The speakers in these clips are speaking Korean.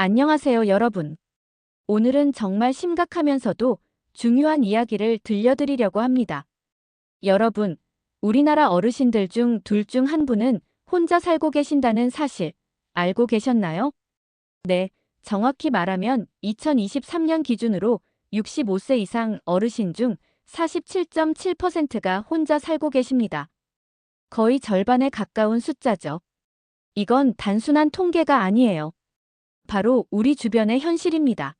안녕하세요, 여러분. 오늘은 정말 심각하면서도 중요한 이야기를 들려드리려고 합니다. 여러분, 우리나라 어르신들 중 둘 중 한 분은 혼자 살고 계신다는 사실 알고 계셨나요? 네, 정확히 말하면 2023년 기준으로 65세 이상 어르신 중 47.7%가 혼자 살고 계십니다. 거의 절반에 가까운 숫자죠. 이건 단순한 통계가 아니에요. 바로 우리 주변의 현실입니다.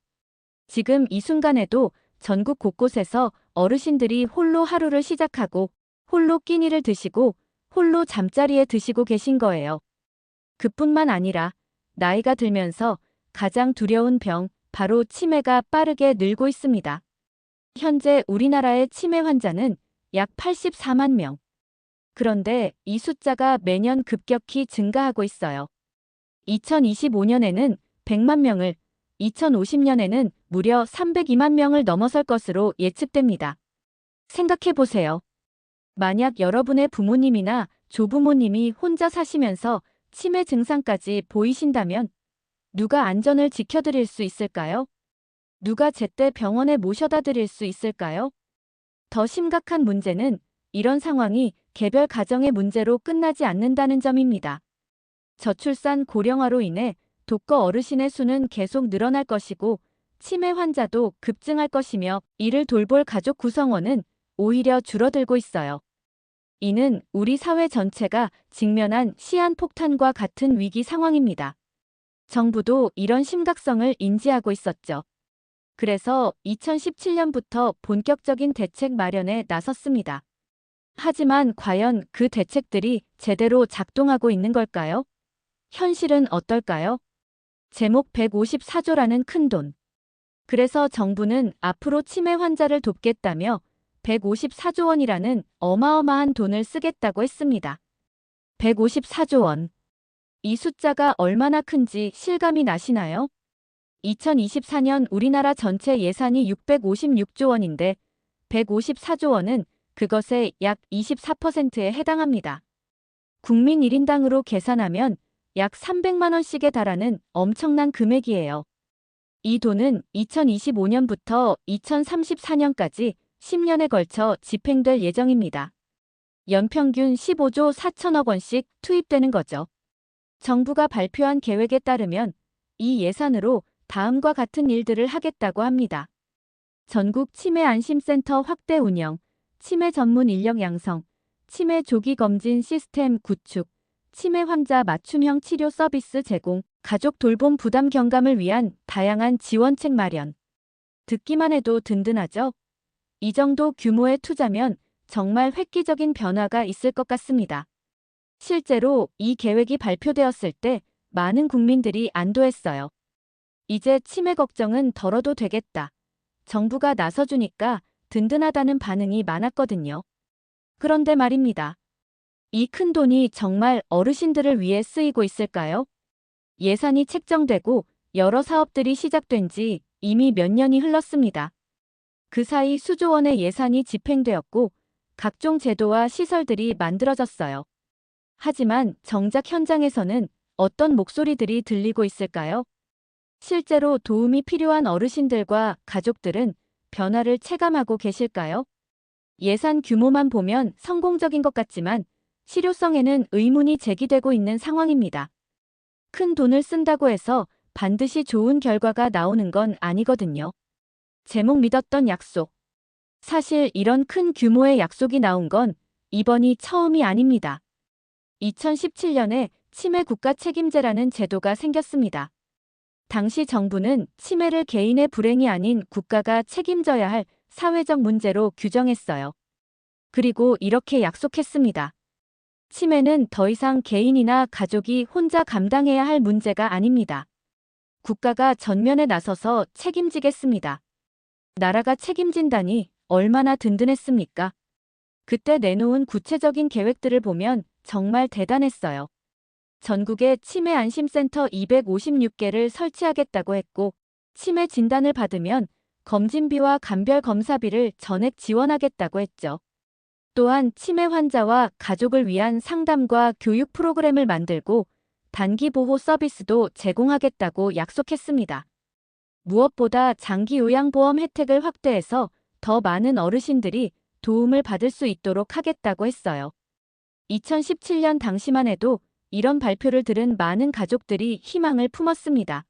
지금 이 순간에도 전국 곳곳에서 어르신들이 홀로 하루를 시작하고 홀로 끼니를 드시고 홀로 잠자리에 드시고 계신 거예요. 그뿐만 아니라 나이가 들면서 가장 두려운 병, 바로 치매가 빠르게 늘고 있습니다. 현재 우리나라의 치매 환자는 약 84만 명. 그런데 이 숫자가 매년 급격히 증가하고 있어요. 2025년에는 100만 명을, 2050년에는 무려 302만 명을 넘어설 것으로 예측됩니다. 생각해 보세요. 만약 여러분의 부모님이나 조부모님이 혼자 사시면서 치매 증상까지 보이신다면 누가 안전을 지켜드릴 수 있을까요? 누가 제때 병원에 모셔다 드릴 수 있을까요? 더 심각한 문제는 이런 상황이 개별 가정의 문제로 끝나지 않는다는 점입니다. 저출산 고령화로 인해 독거 어르신의 수는 계속 늘어날 것이고 치매 환자도 급증할 것이며 이를 돌볼 가족 구성원은 오히려 줄어들고 있어요. 이는 우리 사회 전체가 직면한 시한폭탄과 같은 위기 상황입니다. 정부도 이런 심각성을 인지하고 있었죠. 그래서 2017년부터 본격적인 대책 마련에 나섰습니다. 하지만 과연 그 대책들이 제대로 작동하고 있는 걸까요? 현실은 어떨까요? 제목 154조라는 큰 돈. 그래서 정부는 앞으로 치매 환자를 돕겠다며 154조 원이라는 어마어마한 돈을 쓰겠다고 했습니다. 154조 원. 이 숫자가 얼마나 큰지 실감이 나시나요? 2024년 우리나라 전체 예산이 656조 원인데 154조 원은 그것의 약 24%에 해당합니다. 국민 1인당으로 계산하면 약 300만 원씩에 달하는 엄청난 금액이에요. 이 돈은 2025년부터 2034년까지 10년에 걸쳐 집행될 예정입니다. 연평균 15조 4천억 원씩 투입되는 거죠. 정부가 발표한 계획에 따르면 이 예산으로 다음과 같은 일들을 하겠다고 합니다. 전국 치매 안심센터 확대 운영, 치매 전문 인력 양성, 치매 조기 검진 시스템 구축, 치매 환자 맞춤형 치료 서비스 제공, 가족 돌봄 부담 경감을 위한 다양한 지원책 마련. 듣기만 해도 든든하죠? 이 정도 규모의 투자면 정말 획기적인 변화가 있을 것 같습니다. 실제로 이 계획이 발표되었을 때 많은 국민들이 안도했어요. 이제 치매 걱정은 덜어도 되겠다. 정부가 나서주니까 든든하다는 반응이 많았거든요. 그런데 말입니다. 이 큰 돈이 정말 어르신들을 위해 쓰이고 있을까요? 예산이 책정되고 여러 사업들이 시작된 지 이미 몇 년이 흘렀습니다. 그 사이 수조 원의 예산이 집행되었고 각종 제도와 시설들이 만들어졌어요. 하지만 정작 현장에서는 어떤 목소리들이 들리고 있을까요? 실제로 도움이 필요한 어르신들과 가족들은 변화를 체감하고 계실까요? 예산 규모만 보면 성공적인 것 같지만 실효성에는 의문이 제기되고 있는 상황입니다. 큰 돈을 쓴다고 해서 반드시 좋은 결과가 나오는 건 아니거든요. 제목 믿었던 약속. 사실 이런 큰 규모의 약속이 나온 건 이번이 처음이 아닙니다. 2017년에 치매 국가 책임제라는 제도가 생겼습니다. 당시 정부는 치매를 개인의 불행이 아닌 국가가 책임져야 할 사회적 문제로 규정했어요. 그리고 이렇게 약속했습니다. 치매는 더 이상 개인이나 가족이 혼자 감당해야 할 문제가 아닙니다. 국가가 전면에 나서서 책임지겠습니다. 나라가 책임진다니 얼마나 든든했습니까? 그때 내놓은 구체적인 계획들을 보면 정말 대단했어요. 전국에 치매 안심센터 256개를 설치하겠다고 했고, 치매 진단을 받으면 검진비와 간별 검사비를 전액 지원하겠다고 했죠. 또한 치매 환자와 가족을 위한 상담과 교육 프로그램을 만들고 단기 보호 서비스도 제공하겠다고 약속했습니다. 무엇보다 장기 요양보험 혜택을 확대해서 더 많은 어르신들이 도움을 받을 수 있도록 하겠다고 했어요. 2017년 당시만 해도 이런 발표를 들은 많은 가족들이 희망을 품었습니다.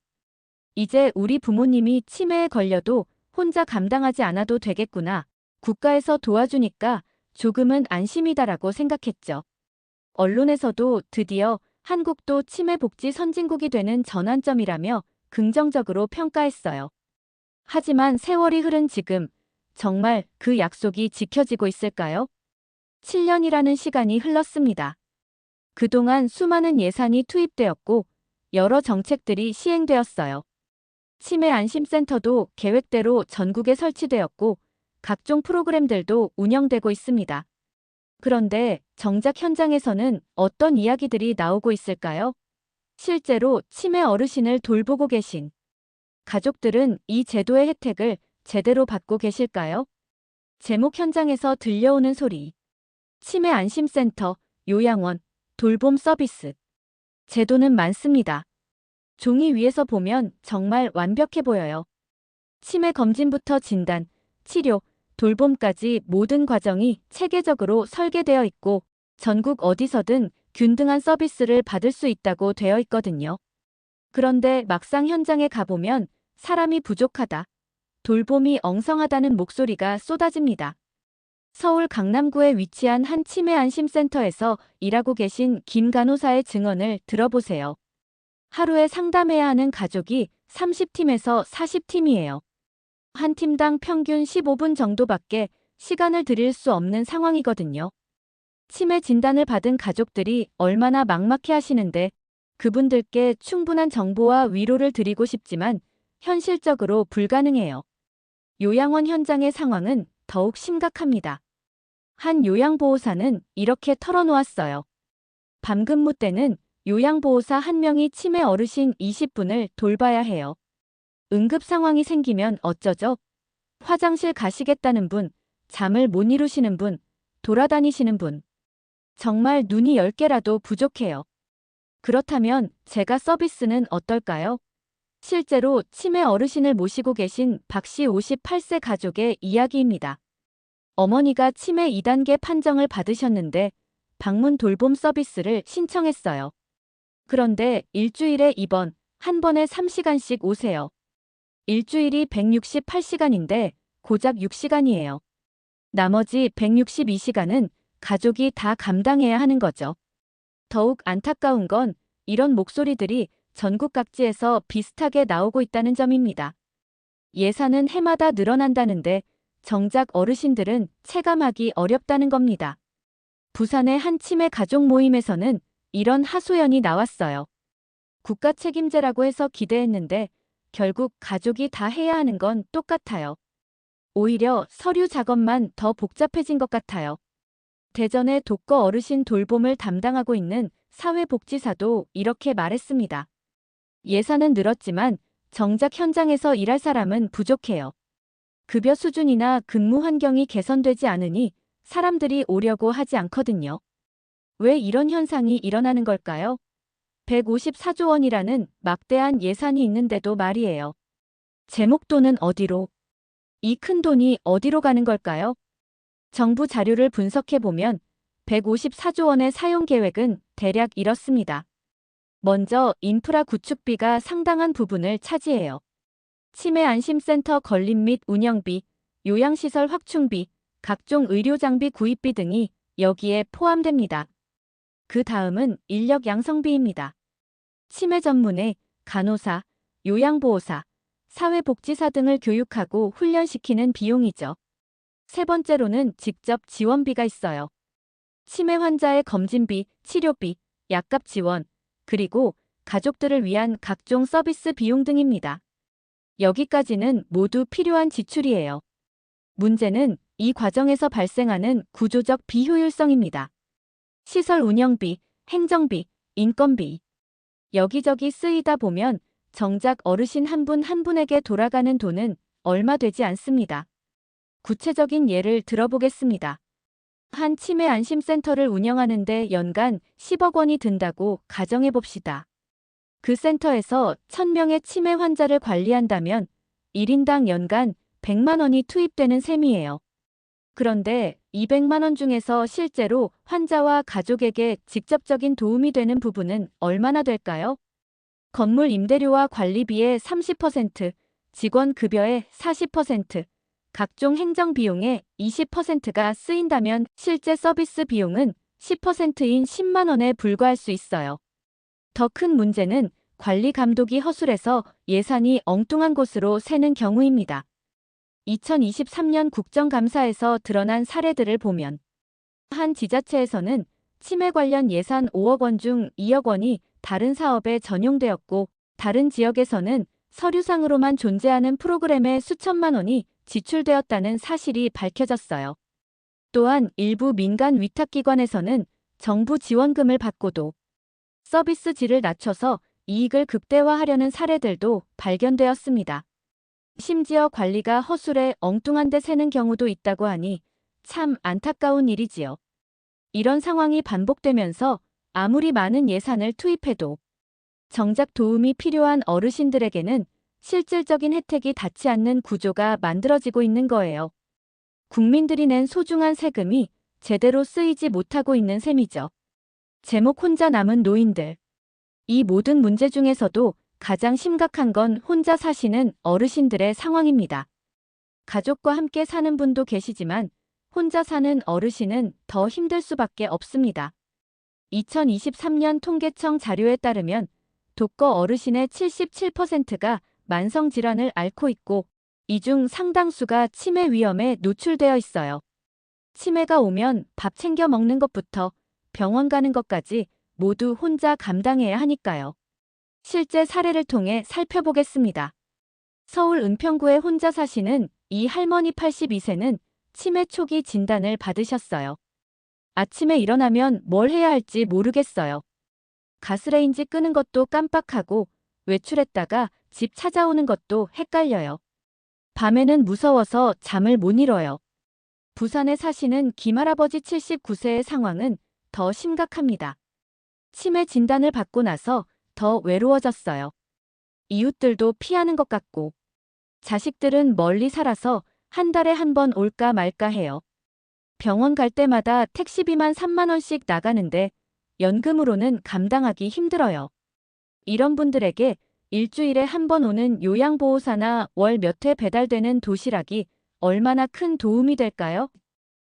이제 우리 부모님이 치매에 걸려도 혼자 감당하지 않아도 되겠구나. 국가에서 도와주니까 조금은 안심이다라고 생각했죠. 언론에서도 드디어 한국도 치매 복지 선진국이 되는 전환점이라며 긍정적으로 평가했어요. 하지만 세월이 흐른 지금 정말 그 약속이 지켜지고 있을까요? 7년이라는 시간이 흘렀습니다. 그동안 수많은 예산이 투입되었고 여러 정책들이 시행되었어요. 치매 안심센터도 계획대로 전국에 설치되었고 각종 프로그램들도 운영되고 있습니다. 그런데 정작 현장에서는 어떤 이야기들이 나오고 있을까요? 실제로 치매 어르신을 돌보고 계신 가족들은 이 제도의 혜택을 제대로 받고 계실까요? 제목 현장에서 들려오는 소리. 치매 안심센터, 요양원, 돌봄 서비스. 제도는 많습니다. 종이 위에서 보면 정말 완벽해 보여요. 치매 검진부터 진단, 치료, 돌봄까지 모든 과정이 체계적으로 설계되어 있고 전국 어디서든 균등한 서비스를 받을 수 있다고 되어 있거든요. 그런데 막상 현장에 가보면 사람이 부족하다. 돌봄이 엉성하다는 목소리가 쏟아집니다. 서울 강남구에 위치한 한 치매 안심센터에서 일하고 계신 김 간호사의 증언을 들어보세요. 하루에 상담해야 하는 가족이 30팀에서 40팀이에요. 한 팀당 평균 15분 정도밖에 시간을 들일 수 없는 상황이거든요. 치매 진단을 받은 가족들이 얼마나 막막해 하시는데 그분들께 충분한 정보와 위로를 드리고 싶지만 현실적으로 불가능해요. 요양원 현장의 상황은 더욱 심각합니다. 한 요양보호사는 이렇게 털어놓았어요. 밤 근무 때는 요양보호사 한 명이 치매 어르신 20분을 돌봐야 해요. 응급 상황이 생기면 어쩌죠? 화장실 가시겠다는 분, 잠을 못 이루시는 분, 돌아다니시는 분. 정말 눈이 10개라도 부족해요. 그렇다면 제가 서비스는 어떨까요? 실제로 치매 어르신을 모시고 계신 박씨 58세 가족의 이야기입니다. 어머니가 치매 2단계 판정을 받으셨는데 방문 돌봄 서비스를 신청했어요. 그런데 일주일에 2번, 한 번에 3시간씩 오세요. 일주일이 168시간인데 고작 6시간이에요. 나머지 162시간은 가족이 다 감당해야 하는 거죠. 더욱 안타까운 건 이런 목소리들이 전국 각지에서 비슷하게 나오고 있다는 점입니다. 예산은 해마다 늘어난다는데 정작 어르신들은 체감하기 어렵다는 겁니다. 부산의 한 치매 가족 모임에서는 이런 하소연이 나왔어요. 국가 책임제라고 해서 기대했는데 결국 가족이 다 해야 하는 건 똑같아요. 오히려 서류 작업만 더 복잡해진 것 같아요. 대전의 독거 어르신 돌봄을 담당하고 있는 사회복지사도 이렇게 말했습니다. 예산은 늘었지만 정작 현장에서 일할 사람은 부족해요. 급여 수준이나 근무 환경이 개선되지 않으니 사람들이 오려고 하지 않거든요. 왜 이런 현상이 일어나는 걸까요? 154조 원이라는 막대한 예산이 있는데도 말이에요. 제목돈은 어디로? 이 큰 돈이 어디로 가는 걸까요? 정부 자료를 분석해보면 154조 원의 사용 계획은 대략 이렇습니다. 먼저 인프라 구축비가 상당한 부분을 차지해요. 치매 안심센터 건립 및 운영비, 요양시설 확충비, 각종 의료장비 구입비 등이 여기에 포함됩니다. 그 다음은 인력 양성비입니다. 치매 전문의 간호사, 요양보호사, 사회복지사 등을 교육하고 훈련시키는 비용이죠. 세 번째로는 직접 지원비가 있어요. 치매 환자의 검진비, 치료비, 약값 지원, 그리고 가족들을 위한 각종 서비스 비용 등입니다. 여기까지는 모두 필요한 지출이에요. 문제는 이 과정에서 발생하는 구조적 비효율성입니다. 시설 운영비, 행정비, 인건비. 여기저기 쓰이다 보면 정작 어르신 한분한 분에게 돌아가는 돈은 얼마 되지 않습니다. 구체적인 예를 들어보겠습니다. 한 치매 안심센터를 운영하는데 연간 10억 원이 든다고 가정해 봅시다. 그 센터에서 1000명의 치매 환자를 관리한다면 1인당 연간 100만 원이 투입되는 셈이에요. 그런데 200만 원 중에서 실제로 환자와 가족에게 직접적인 도움이 되는 부분은 얼마나 될까요? 건물 임대료와 관리비의 30%, 직원 급여의 40%, 각종 행정 비용의 20%가 쓰인다면 실제 서비스 비용은 10%인 10만 원에 불과할 수 있어요. 더 큰 문제는 관리 감독이 허술해서 예산이 엉뚱한 곳으로 새는 경우입니다. 2023년 국정감사에서 드러난 사례들을 보면 한 지자체에서는 치매 관련 예산 5억 원 중 2억 원이 다른 사업에 전용되었고 다른 지역에서는 서류상으로만 존재하는 프로그램에 수천만 원이 지출되었다는 사실이 밝혀졌어요. 또한 일부 민간 위탁기관에서는 정부 지원금을 받고도 서비스 질을 낮춰서 이익을 극대화하려는 사례들도 발견되었습니다. 심지어 관리가 허술해 엉뚱한 데 새는 경우도 있다고 하니 참 안타까운 일이지요. 이런 상황이 반복되면서 아무리 많은 예산을 투입해도 정작 도움이 필요한 어르신들에게는 실질적인 혜택이 닿지 않는 구조가 만들어지고 있는 거예요. 국민들이 낸 소중한 세금이 제대로 쓰이지 못하고 있는 셈이죠. 제목 혼자 남은 노인들. 이 모든 문제 중에서도 가장 심각한 건 혼자 사시는 어르신들의 상황입니다. 가족과 함께 사는 분도 계시지만 혼자 사는 어르신은 더 힘들 수밖에 없습니다. 2023년 통계청 자료에 따르면 독거 어르신의 77%가 만성질환을 앓고 있고 이 중 상당수가 치매 위험에 노출되어 있어요. 치매가 오면 밥 챙겨 먹는 것부터 병원 가는 것까지 모두 혼자 감당해야 하니까요. 실제 사례를 통해 살펴보겠습니다. 서울 은평구에 혼자 사시는 이 할머니 82세는 치매 초기 진단을 받으셨어요. 아침에 일어나면 뭘 해야 할지 모르겠어요. 가스레인지 끄는 것도 깜빡하고 외출했다가 집 찾아오는 것도 헷갈려요. 밤에는 무서워서 잠을 못 이뤄요. 부산에 사시는 김할아버지 79세의 상황은 더 심각합니다. 치매 진단을 받고 나서 더 외로워졌어요. 이웃들도 피하는 것 같고, 자식들은 멀리 살아서 한 달에 한 번 올까 말까 해요. 병원 갈 때마다 택시비만 3만원씩 나가는데 연금으로는 감당하기 힘들어요. 이런 분들에게 일주일에 한 번 오는 요양보호사나 월 몇 회 배달되는 도시락이 얼마나 큰 도움이 될까요?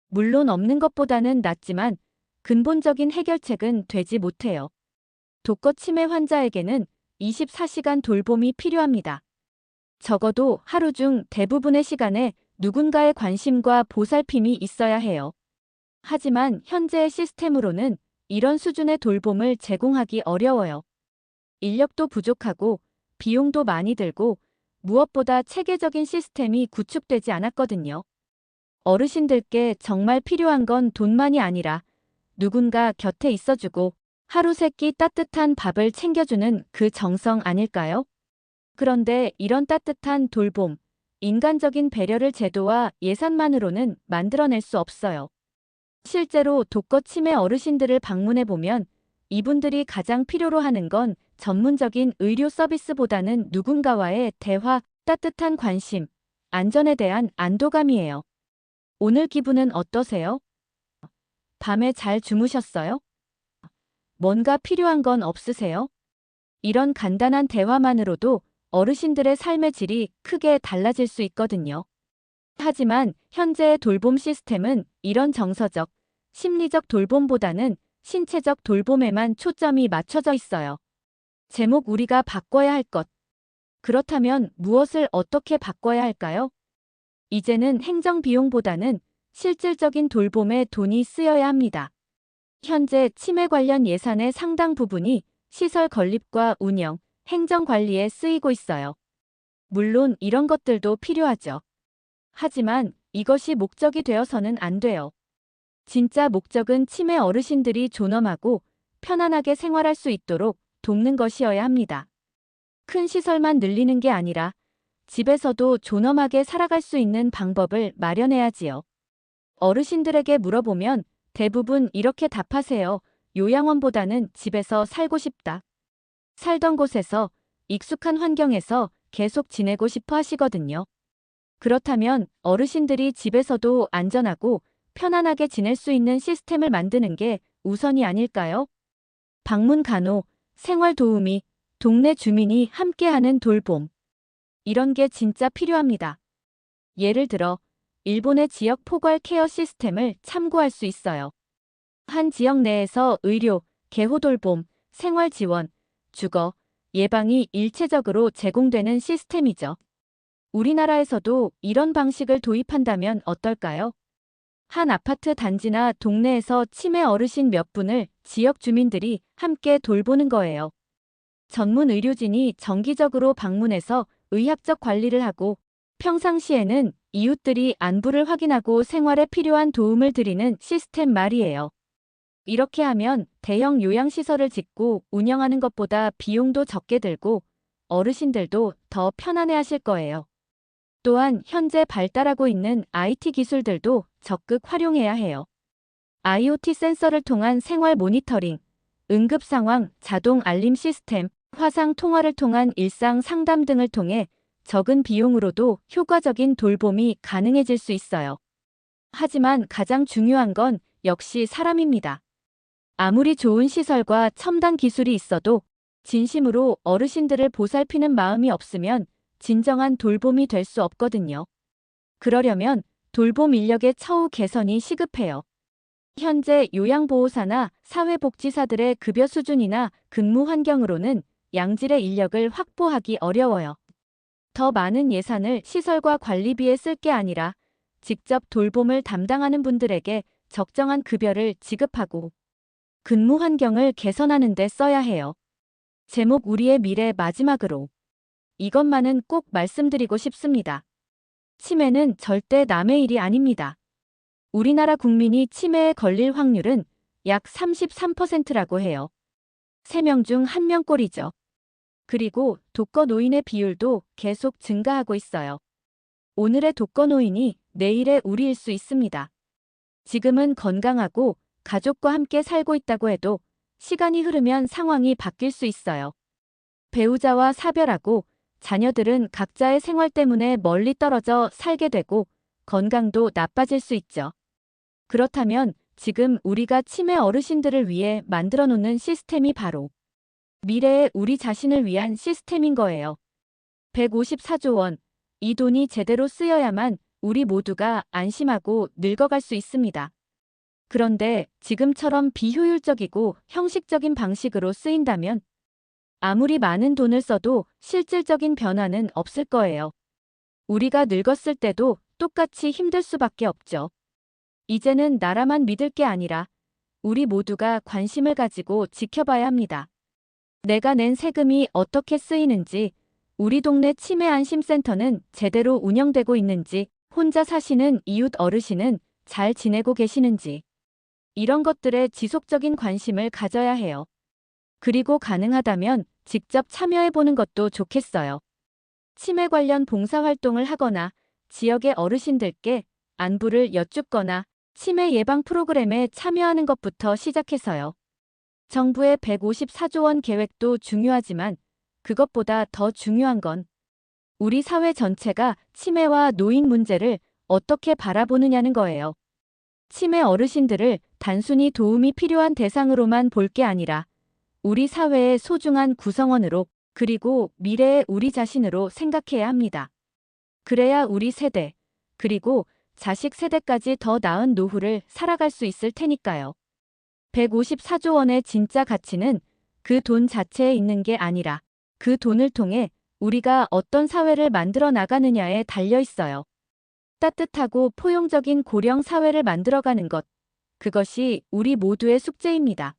물론 없는 것보다는 낫지만 근본적인 해결책은 되지 못해요. 독거 치매 환자에게는 24시간 돌봄이 필요합니다. 적어도 하루 중 대부분의 시간에 누군가의 관심과 보살핌이 있어야 해요. 하지만 현재의 시스템으로는 이런 수준의 돌봄을 제공하기 어려워요. 인력도 부족하고 비용도 많이 들고 무엇보다 체계적인 시스템이 구축되지 않았거든요. 어르신들께 정말 필요한 건 돈만이 아니라 누군가 곁에 있어주고 하루 세 끼 따뜻한 밥을 챙겨주는 그 정성 아닐까요? 그런데 이런 따뜻한 돌봄, 인간적인 배려를 제도와 예산만으로는 만들어낼 수 없어요. 실제로 독거 치매 어르신들을 방문해 보면 이분들이 가장 필요로 하는 건 전문적인 의료 서비스보다는 누군가와의 대화, 따뜻한 관심, 안전에 대한 안도감이에요. 오늘 기분은 어떠세요? 밤에 잘 주무셨어요? 뭔가 필요한 건 없으세요? 이런 간단한 대화만으로도 어르신들의 삶의 질이 크게 달라질 수 있거든요. 하지만 현재의 돌봄 시스템은 이런 정서적, 심리적 돌봄보다는 신체적 돌봄에만 초점이 맞춰져 있어요. 제목 우리가 바꿔야 할 것. 그렇다면 무엇을 어떻게 바꿔야 할까요? 이제는 행정 비용보다는 실질적인 돌봄에 돈이 쓰여야 합니다. 현재 치매 관련 예산의 상당 부분이 시설 건립과 운영, 행정 관리에 쓰이고 있어요. 물론 이런 것들도 필요하죠. 하지만 이것이 목적이 되어서는 안 돼요. 진짜 목적은 치매 어르신들이 존엄하고 편안하게 생활할 수 있도록 돕는 것이어야 합니다. 큰 시설만 늘리는 게 아니라 집에서도 존엄하게 살아갈 수 있는 방법을 마련해야지요. 어르신들에게 물어보면 대부분 이렇게 답하세요. 요양원보다는 집에서 살고 싶다. 살던 곳에서 익숙한 환경에서 계속 지내고 싶어 하시거든요. 그렇다면 어르신들이 집에서도 안전하고 편안하게 지낼 수 있는 시스템을 만드는 게 우선이 아닐까요? 방문 간호, 생활 도우미, 동네 주민이 함께하는 돌봄. 이런 게 진짜 필요합니다. 예를 들어, 일본의 지역 포괄 케어 시스템을 참고할 수 있어요. 한 지역 내에서 의료, 개호 돌봄, 생활 지원, 주거, 예방이 일체적으로 제공되는 시스템이죠. 우리나라에서도 이런 방식을 도입한다면 어떨까요? 한 아파트 단지나 동네에서 치매 어르신 몇 분을 지역 주민들이 함께 돌보는 거예요. 전문 의료진이 정기적으로 방문해서 의학적 관리를 하고 평상시에는 이웃들이 안부를 확인하고 생활에 필요한 도움을 드리는 시스템 말이에요. 이렇게 하면 대형 요양시설을 짓고 운영하는 것보다 비용도 적게 들고 어르신들도 더 편안해 하실 거예요. 또한 현재 발달하고 있는 IT 기술들도 적극 활용해야 해요. IoT 센서를 통한 생활 모니터링, 응급 상황 자동 알림 시스템, 화상 통화를 통한 일상 상담 등을 통해 적은 비용으로도 효과적인 돌봄이 가능해질 수 있어요. 하지만 가장 중요한 건 역시 사람입니다. 아무리 좋은 시설과 첨단 기술이 있어도 진심으로 어르신들을 보살피는 마음이 없으면 진정한 돌봄이 될 수 없거든요. 그러려면 돌봄 인력의 처우 개선이 시급해요. 현재 요양보호사나 사회복지사들의 급여 수준이나 근무 환경으로는 양질의 인력을 확보하기 어려워요. 더 많은 예산을 시설과 관리비에 쓸 게 아니라 직접 돌봄을 담당하는 분들에게 적정한 급여를 지급하고 근무 환경을 개선하는 데 써야 해요. 제목 우리의 미래 마지막으로 이것만은 꼭 말씀드리고 싶습니다. 치매는 절대 남의 일이 아닙니다. 우리나라 국민이 치매에 걸릴 확률은 약 33%라고 해요. 3명 중 1명꼴이죠. 그리고 독거 노인의 비율도 계속 증가하고 있어요. 오늘의 독거 노인이 내일의 우리일 수 있습니다. 지금은 건강하고 가족과 함께 살고 있다고 해도 시간이 흐르면 상황이 바뀔 수 있어요. 배우자와 사별하고 자녀들은 각자의 생활 때문에 멀리 떨어져 살게 되고 건강도 나빠질 수 있죠. 그렇다면 지금 우리가 치매 어르신들을 위해 만들어 놓는 시스템이 바로 미래의 우리 자신을 위한 시스템인 거예요. 154조 원. 이 돈이 제대로 쓰여야만 우리 모두가 안심하고 늙어갈 수 있습니다. 그런데 지금처럼 비효율적이고 형식적인 방식으로 쓰인다면 아무리 많은 돈을 써도 실질적인 변화는 없을 거예요. 우리가 늙었을 때도 똑같이 힘들 수밖에 없죠. 이제는 나라만 믿을 게 아니라 우리 모두가 관심을 가지고 지켜봐야 합니다. 내가 낸 세금이 어떻게 쓰이는지, 우리 동네 치매 안심센터는 제대로 운영되고 있는지, 혼자 사시는 이웃 어르신은 잘 지내고 계시는지, 이런 것들에 지속적인 관심을 가져야 해요. 그리고 가능하다면 직접 참여해보는 것도 좋겠어요. 치매 관련 봉사활동을 하거나 지역의 어르신들께 안부를 여쭙거나 치매 예방 프로그램에 참여하는 것부터 시작해서요. 정부의 154조 원 계획도 중요하지만 그것보다 더 중요한 건 우리 사회 전체가 치매와 노인 문제를 어떻게 바라보느냐는 거예요. 치매 어르신들을 단순히 도움이 필요한 대상으로만 볼 게 아니라 우리 사회의 소중한 구성원으로 그리고 미래의 우리 자신으로 생각해야 합니다. 그래야 우리 세대, 그리고 자식 세대까지 더 나은 노후를 살아갈 수 있을 테니까요. 154조 원의 진짜 가치는 그 돈 자체에 있는 게 아니라 그 돈을 통해 우리가 어떤 사회를 만들어 나가느냐에 달려 있어요. 따뜻하고 포용적인 고령 사회를 만들어가는 것. 그것이 우리 모두의 숙제입니다.